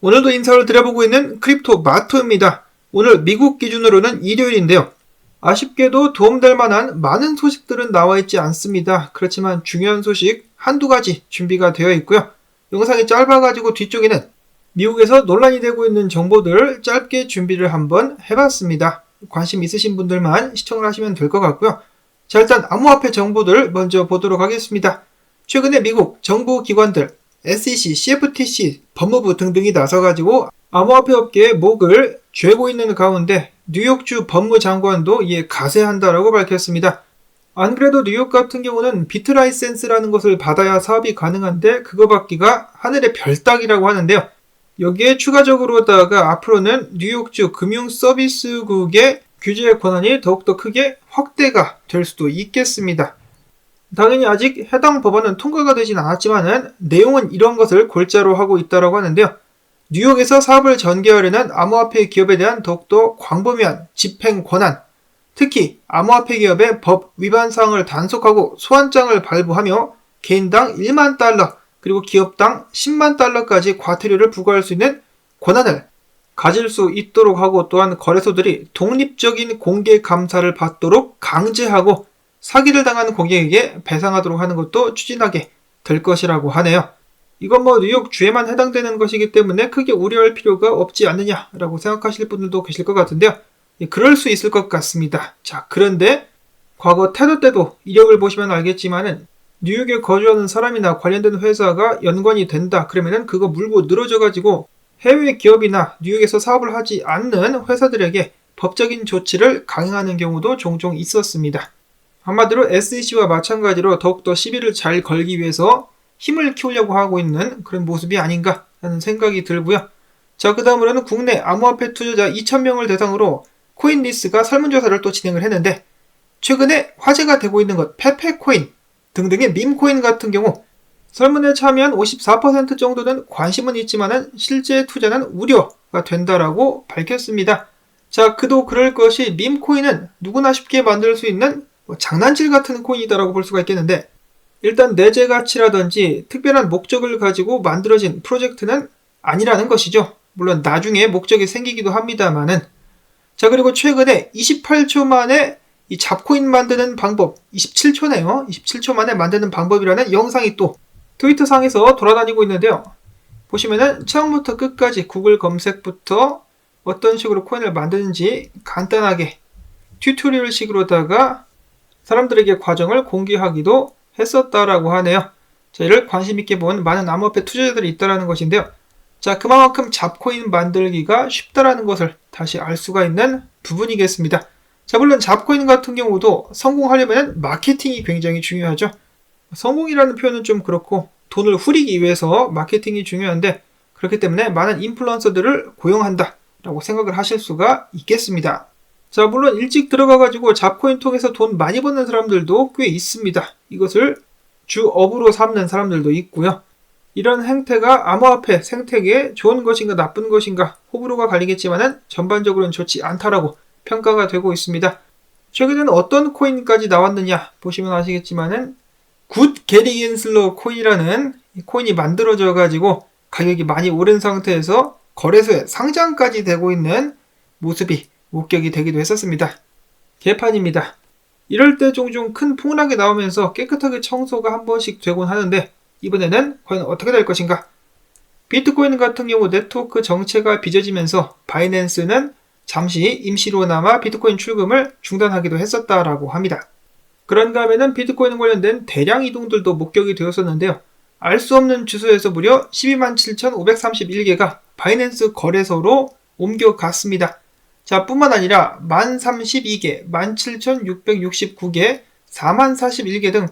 오늘도 인사를 드려보고 있는 크립토 마토입니다. 오늘 미국 기준으로는 일요일인데요. 아쉽게도 도움될 만한 많은 소식들은 나와 있지 않습니다. 그렇지만 중요한 소식 한두 가지 준비가 되어 있고요. 영상이 짧아가지고 뒤쪽에는 미국에서 논란이 되고 있는 정보들을 짧게 준비를 한번 해봤습니다. 관심 있으신 분들만 시청을 하시면 될 것 같고요. 자, 일단 암호화폐 정보들 먼저 보도록 하겠습니다. 최근에 미국 정부 기관들, SEC, CFTC, 법무부 등등이 나서가지고 암호화폐 업계의 목을 죄고 있는 가운데 뉴욕주 법무장관도 이에 가세한다라고 밝혔습니다. 안 그래도 뉴욕 같은 경우는 비트 라이센스라는 것을 받아야 사업이 가능한데 그거 받기가 하늘의 별따기라고 하는데요. 여기에 추가적으로다가 앞으로는 뉴욕주 금융서비스국의 규제 권한이 더욱더 크게 확대가 될 수도 있겠습니다. 당연히 아직 해당 법안은 통과가 되진 않았지만은 내용은 이런 것을 골자로 하고 있다고 하는데요. 뉴욕에서 사업을 전개하려는 암호화폐 기업에 대한 더욱더 광범위한 집행 권한, 특히 암호화폐 기업의 법 위반 사항을 단속하고 소환장을 발부하며 개인당 1만 달러 그리고 기업당 10만 달러까지 과태료를 부과할 수 있는 권한을 가질 수 있도록 하고 또한 거래소들이 독립적인 공개 감사를 받도록 강제하고 사기를 당한 고객에게 배상하도록 하는 것도 추진하게 될 것이라고 하네요. 이건 뭐 뉴욕 주에만 해당되는 것이기 때문에 크게 우려할 필요가 없지 않느냐라고 생각하실 분들도 계실 것 같은데요. 예, 그럴 수 있을 것 같습니다. 자, 그런데 과거 태도 때도 이력을 보시면 알겠지만은 뉴욕에 거주하는 사람이나 관련된 회사가 연관이 된다. 그러면은 그거 물고 늘어져 가지고 해외 기업이나 뉴욕에서 사업을 하지 않는 회사들에게 법적인 조치를 강행하는 경우도 종종 있었습니다. 한마디로 SEC와 마찬가지로 더욱더 시비를 잘 걸기 위해서 힘을 키우려고 하고 있는 그런 모습이 아닌가 하는 생각이 들고요. 자, 그 다음으로는 국내 암호화폐 투자자 2,000명을 대상으로 코인리스가 설문조사를 또 진행을 했는데 최근에 화제가 되고 있는 것 페페코인 등등의 밈코인 같은 경우 설문에 참여한 54% 정도는 관심은 있지만은 실제 투자는 우려가 된다라고 밝혔습니다. 자, 그도 그럴 것이 밈코인은 누구나 쉽게 만들 수 있는 뭐 장난질 같은 코인이다라고 볼 수가 있겠는데 일단 내재 가치라든지 특별한 목적을 가지고 만들어진 프로젝트는 아니라는 것이죠. 물론 나중에 목적이 생기기도 합니다만은 자 그리고 최근에 28초 만에 이 잡코인 만드는 방법 27초네요. 27초 만에 만드는 방법이라는 영상이 또 트위터 상에서 돌아다니고 있는데요. 보시면은 처음부터 끝까지 구글 검색부터 어떤 식으로 코인을 만드는지 간단하게 튜토리얼 식으로다가 사람들에게 과정을 공개하기도 했었다라고 하네요. 자, 이를 관심 있게 본 많은 암호화폐 투자자들이 있다라는 것인데요. 자, 그만큼 잡코인 만들기가 쉽다라는 것을 다시 알 수가 있는 부분이겠습니다. 자, 물론 잡코인 같은 경우도 성공하려면 마케팅이 굉장히 중요하죠. 성공이라는 표현은 좀 그렇고 돈을 후리기 위해서 마케팅이 중요한데 그렇기 때문에 많은 인플루언서들을 고용한다 라고 생각을 하실 수가 있겠습니다. 자, 물론 일찍 들어가가지고 잡코인 통해서 돈 많이 버는 사람들도 꽤 있습니다. 이것을 주업으로 삼는 사람들도 있고요. 이런 행태가 암호화폐 생태계에 좋은 것인가 나쁜 것인가 호불호가 갈리겠지만은 전반적으로는 좋지 않다라고 평가가 되고 있습니다. 최근에는 어떤 코인까지 나왔느냐 보시면 아시겠지만은 굿 게리겐슬러 코인이라는 코인이 만들어져 가지고 가격이 많이 오른 상태에서 거래소에 상장까지 되고 있는 모습이 목격이 되기도 했었습니다. 개판입니다. 이럴 때 종종 큰 폭락이 나오면서 깨끗하게 청소가 한 번씩 되곤 하는데 이번에는 과연 어떻게 될 것인가? 비트코인 같은 경우 네트워크 정체가 빚어지면서 바이낸스는 잠시 임시로나마 비트코인 출금을 중단하기도 했었다라고 합니다. 그런가 하면은 비트코인 관련된 대량 이동들도 목격이 되었었는데요. 알 수 없는 주소에서 무려 12만 7,531개가 바이낸스 거래소로 옮겨갔습니다. 자, 뿐만 아니라 1032개, 17,669개, 4만41개 등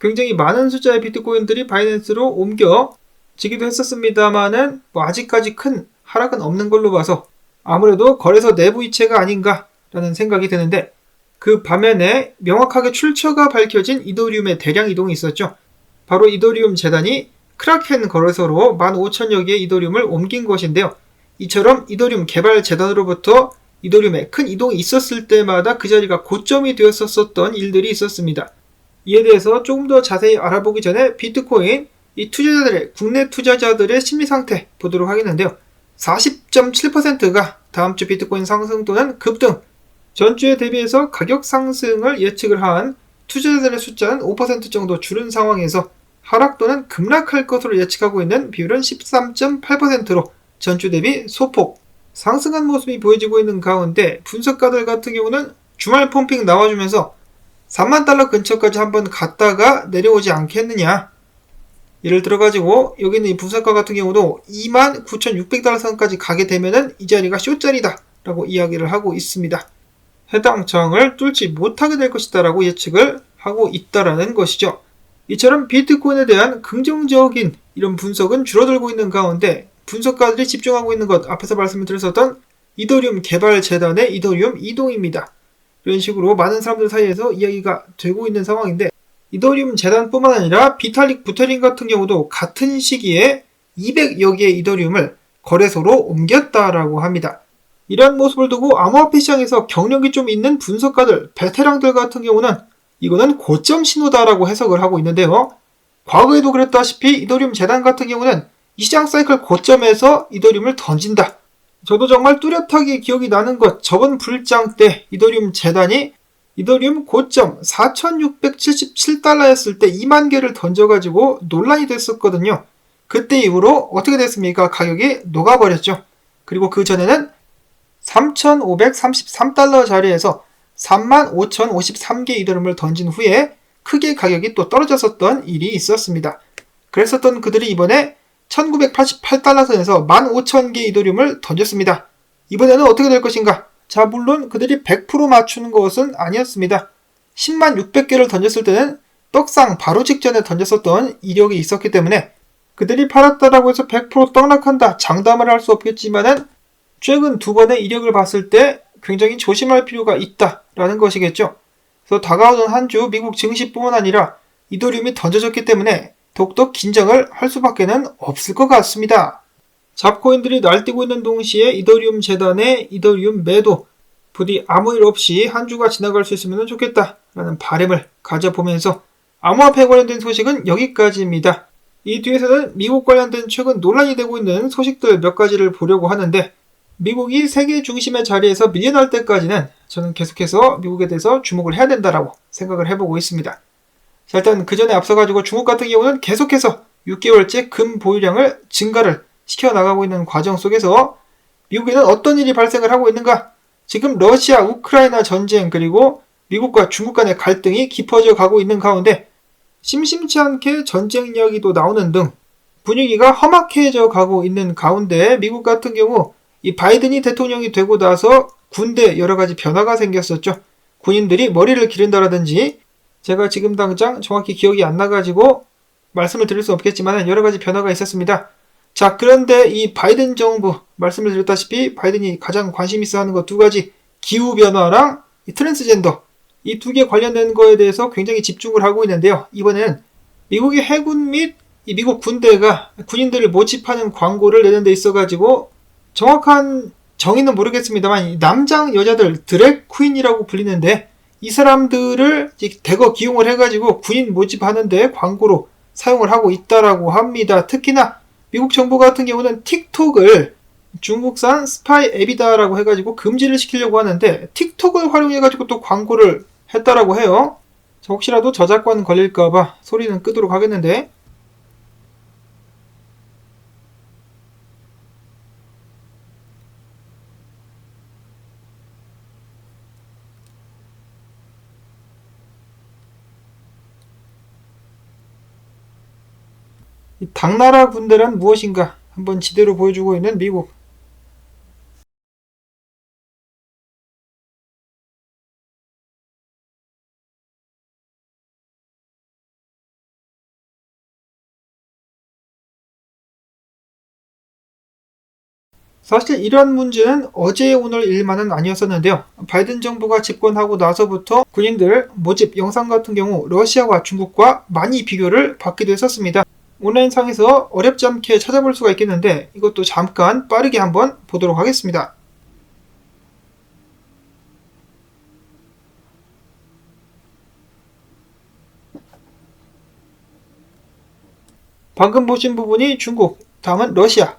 굉장히 많은 숫자의 비트코인들이 바이낸스로 옮겨지기도 했었습니다만은 뭐 아직까지 큰 하락은 없는 걸로 봐서 아무래도 거래소 내부 이체가 아닌가라는 생각이 드는데 그 반면에 명확하게 출처가 밝혀진 이더리움의 대량 이동이 있었죠. 바로 이더리움 재단이 크라켄 거래소로 15,000여 개의 이더리움을 옮긴 것인데요. 이처럼 이더리움 개발 재단으로부터 이더리움에 큰 이동이 있었을 때마다 그 자리가 고점이 되었었던 일들이 있었습니다. 이에 대해서 조금 더 자세히 알아보기 전에 비트코인 이 투자자들의 국내 투자자들의 심리 상태 보도록 하겠는데요. 40.7%가 다음 주 비트코인 상승 또는 급등, 전주에 대비해서 가격 상승을 예측을 한 투자자들의 숫자는 5% 정도 줄은 상황에서 하락 또는 급락할 것으로 예측하고 있는 비율은 13.8%로 전주 대비 소폭 상승한 모습이 보여지고 있는 가운데 분석가들 같은 경우는 주말 펌핑 나와주면서 3만 달러 근처까지 한번 갔다가 내려오지 않겠느냐. 예를 들어가지고 여기 있는 이 분석가 같은 경우도 2만 9,600달러 선까지 가게 되면은 이 자리가 쇼자리다 라고 이야기를 하고 있습니다. 해당 저항을 뚫지 못하게 될 것이다 라고 예측을 하고 있다라는 것이죠. 이처럼 비트코인에 대한 긍정적인 이런 분석은 줄어들고 있는 가운데 분석가들이 집중하고 있는 것 앞에서 말씀을 드렸었던 이더리움 개발 재단의 이더리움 이동입니다. 이런 식으로 많은 사람들 사이에서 이야기가 되고 있는 상황인데 이더리움 재단뿐만 아니라 비탈릭 부테린 같은 경우도 같은 시기에 200여 개의 이더리움을 거래소로 옮겼다라고 합니다. 이러한 모습을 두고 암호화폐 시장에서 경력이 좀 있는 분석가들, 베테랑들 같은 경우는 이거는 고점 신호다라고 해석을 하고 있는데요. 과거에도 그랬다시피 이더리움 재단 같은 경우는 이 시장 사이클 고점에서 이더리움을 던진다. 저도 정말 뚜렷하게 기억이 나는 것, 저번 불장 때 이더리움 재단이 이더리움 고점 4,677달러였을 때 2만 개를 던져가지고 논란이 됐었거든요. 그때 이후로 어떻게 됐습니까? 가격이 녹아버렸죠. 그리고 그 전에는 3,533달러 자리에서 35,053개 이더리움을 던진 후에 크게 가격이 또 떨어졌었던 일이 있었습니다. 그랬었던 그들이 이번에 1988달러 선에서 15,000개 이더리움을 던졌습니다. 이번에는 어떻게 될 것인가? 자, 물론 그들이 100% 맞추는 것은 아니었습니다. 10만 600개를 던졌을 때는 떡상 바로 직전에 던졌었던 이력이 있었기 때문에 그들이 팔았다라고 해서 100% 떡락한다 장담을 할 수 없겠지만은 최근 두 번의 이력을 봤을 때 굉장히 조심할 필요가 있다라는 것이겠죠. 그래서 다가오는 한 주 미국 증시뿐만 아니라 이더리움이 던져졌기 때문에 더욱더 긴장을 할 수밖에는 없을 것 같습니다. 잡코인들이 날뛰고 있는 동시에 이더리움 재단의 이더리움 매도 부디 아무 일 없이 한 주가 지나갈 수 있으면 좋겠다라는 바램을 가져보면서 암호화폐 관련된 소식은 여기까지입니다. 이 뒤에서는 미국 관련된 최근 논란이 되고 있는 소식들 몇 가지를 보려고 하는데 미국이 세계 중심의 자리에서 밀려날 때까지는 저는 계속해서 미국에 대해서 주목을 해야 된다라고 생각을 해보고 있습니다. 자, 일단 그 전에 앞서가지고 중국 같은 경우는 계속해서 6개월째 금 보유량을 증가를 시켜 나가고 있는 과정 속에서 미국에는 어떤 일이 발생을 하고 있는가? 지금 러시아, 우크라이나 전쟁 그리고 미국과 중국 간의 갈등이 깊어져 가고 있는 가운데 심심치 않게 전쟁 이야기도 나오는 등 분위기가 험악해져 가고 있는 가운데 미국 같은 경우 이 바이든이 대통령이 되고 나서 군대 여러 가지 변화가 생겼었죠. 군인들이 머리를 기른다라든지 제가 지금 당장 정확히 기억이 안 나가지고 말씀을 드릴 수 없겠지만 여러 가지 변화가 있었습니다. 자, 그런데 이 바이든 정부, 말씀을 드렸다시피 바이든이 가장 관심 있어 하는 것 두 가지, 기후변화랑 트랜스젠더, 이 두 개 관련된 거에 대해서 굉장히 집중을 하고 있는데요. 이번에는 미국의 해군 및 미국 군대가 군인들을 모집하는 광고를 내는 데 있어가지고 정확한 정의는 모르겠습니다만 남장 여자들 드랙 퀸이라고 불리는데 이 사람들을 대거 기용을 해가지고 군인 모집하는데 광고로 사용을 하고 있다라고 합니다. 특히나 미국 정부 같은 경우는 틱톡을 중국산 스파이 앱이다라고 해가지고 금지를 시키려고 하는데 틱톡을 활용해가지고 또 광고를 했다라고 해요. 혹시라도 저작권 걸릴까봐 소리는 끄도록 하겠는데 당나라 군대란 무엇인가 한번 지대로 보여주고 있는 미국. 사실 이러한 문제는 어제 오늘 일만은 아니었었는데요. 바이든 정부가 집권하고 나서부터 군인들 모집 영상 같은 경우 러시아와 중국과 많이 비교를 받기도 했었습니다. 온라인상에서 어렵지 않게 찾아볼 수가 있겠는데 이것도 잠깐 빠르게 한번 보도록 하겠습니다. 방금 보신 부분이 중국, 다음은 러시아.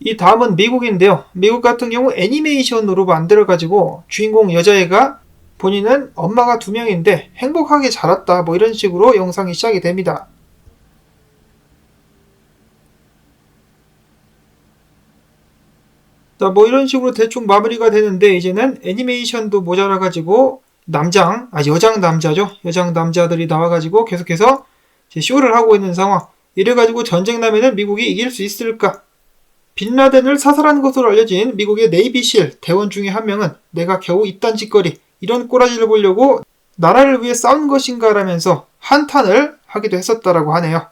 이 다음은 미국인데요. 미국 같은 경우 애니메이션으로 만들어가지고 주인공 여자애가 본인은 엄마가 두 명인데 행복하게 자랐다 뭐 이런 식으로 영상이 시작이 됩니다. 자, 뭐 이런 식으로 대충 마무리가 되는데 이제는 애니메이션도 모자라 가지고 남장, 아 여장 남자죠. 여장 남자들이 나와 가지고 계속해서 이제 쇼를 하고 있는 상황. 이래 가지고 전쟁 나면은 미국이 이길 수 있을까? 빈라덴을 사살한 것으로 알려진 미국의 네이비실 대원 중에 한 명은 내가 겨우 이딴 짓거리 이런 꼬라지를 보려고 나라를 위해 싸운 것인가라면서 한탄을 하기도 했었다라고 하네요.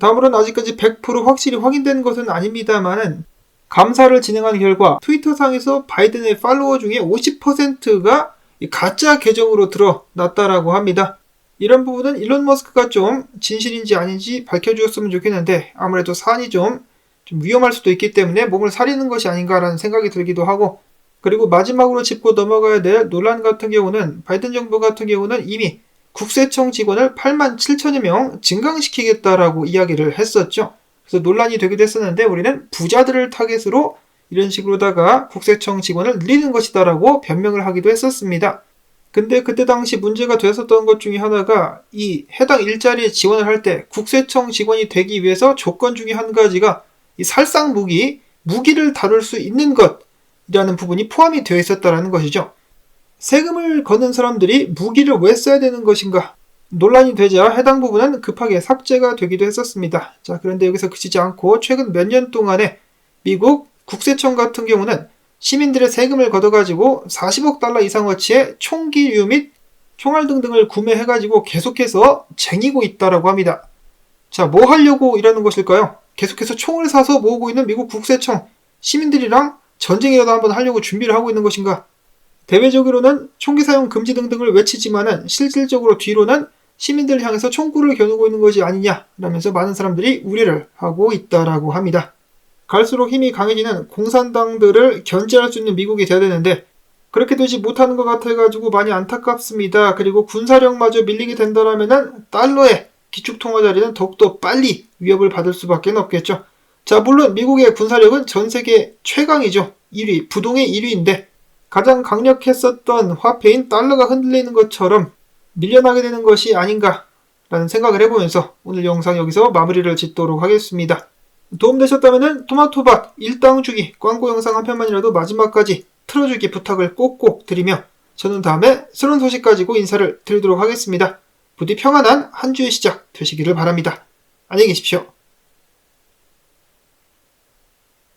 다음으로는 아직까지 100% 확실히 확인된 것은 아닙니다만은 감사를 진행한 결과 트위터상에서 바이든의 팔로워 중에 50%가 가짜 계정으로 드러났다라고 합니다. 이런 부분은 일론 머스크가 좀 진실인지 아닌지 밝혀주었으면 좋겠는데 아무래도 사안이 좀, 좀 위험할 수도 있기 때문에 몸을 사리는 것이 아닌가라는 생각이 들기도 하고 그리고 마지막으로 짚고 넘어가야 될 논란 같은 경우는 바이든 정부 같은 경우는 이미 국세청 직원을 8만 7천여 명 증강시키겠다라고 이야기를 했었죠. 그래서 논란이 되기도 했었는데 우리는 부자들을 타겟으로 이런 식으로다가 국세청 직원을 늘리는 것이다라고 변명을 하기도 했었습니다. 근데 그때 당시 문제가 됐었던 것 중에 하나가 이 해당 일자리에 지원을 할 때 국세청 직원이 되기 위해서 조건 중에 한 가지가 이 살상 무기, 무기를 다룰 수 있는 것이 라는 부분이 포함이 되어 있었다라는 것이죠. 세금을 거는 사람들이 무기를 왜 써야 되는 것인가? 논란이 되자 해당 부분은 급하게 삭제가 되기도 했었습니다. 자, 그런데 여기서 그치지 않고 최근 몇 년 동안에 미국 국세청 같은 경우는 시민들의 세금을 걷어가지고 40억 달러 이상어치의 총기류 및 총알 등등을 구매해가지고 계속해서 쟁이고 있다라고 합니다. 자, 뭐 하려고 이러는 것일까요? 계속해서 총을 사서 모으고 있는 미국 국세청 시민들이랑 전쟁이라도 한번 하려고 준비를 하고 있는 것인가? 대외적으로는 총기 사용 금지 등등을 외치지만은 실질적으로 뒤로는 시민들을 향해서 총구를 겨누고 있는 것이 아니냐라면서 많은 사람들이 우려를 하고 있다라고 합니다. 갈수록 힘이 강해지는 공산당들을 견제할 수 있는 미국이 돼야 되는데 그렇게 되지 못하는 것 같아가지고 많이 안타깝습니다. 그리고 군사력마저 밀리게 된다라면은 달러의 기축통화 자리는 더욱더 빨리 위협을 받을 수밖에 없겠죠. 자, 물론 미국의 군사력은 전 세계 최강이죠. 1위, 부동의 1위인데 가장 강력했었던 화폐인 달러가 흔들리는 것처럼 밀려나게 되는 것이 아닌가라는 생각을 해보면서 오늘 영상 여기서 마무리를 짓도록 하겠습니다. 도움되셨다면 토마토밭 일당 주기 광고 영상 한 편만이라도 마지막까지 틀어주기 부탁을 꼭꼭 드리며 저는 다음에 새로운 소식 가지고 인사를 드리도록 하겠습니다. 부디 평안한 한 주의 시작 되시기를 바랍니다. 안녕히 계십시오.